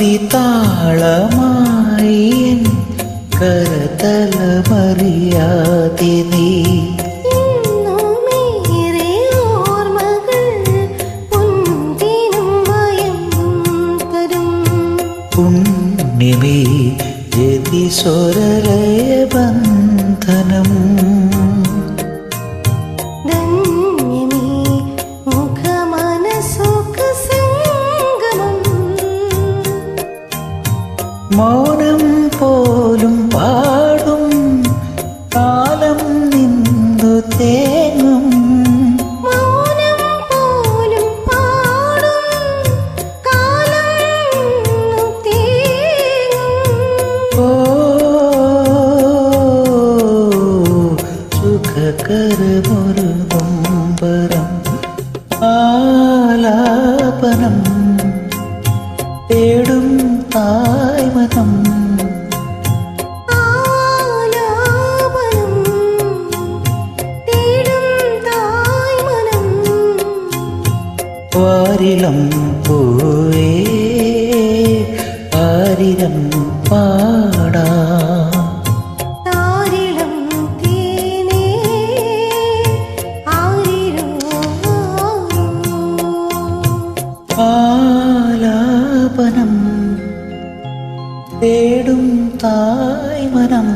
ആദിതാളമായി N കരതലമറിയാതെ നീ. ഇന്നുമേറെ ഓർമ്മകൾ പൊൻതിനും മൗനം പോലും പാടും. കാലം നിന്നു തേങ്ങും. മൗനം പോലും പാടും. കാലം തേങ്ങും. ഓ സുഖകരമൊരു നൊമ്പരം. ആലാപനം തേടും തായ്മനം വാരിളം പൂവേ ആരിരം പാടാ. താരിളം തേനേ ആരിരോ ആലാപനം തേടും തായ്മനം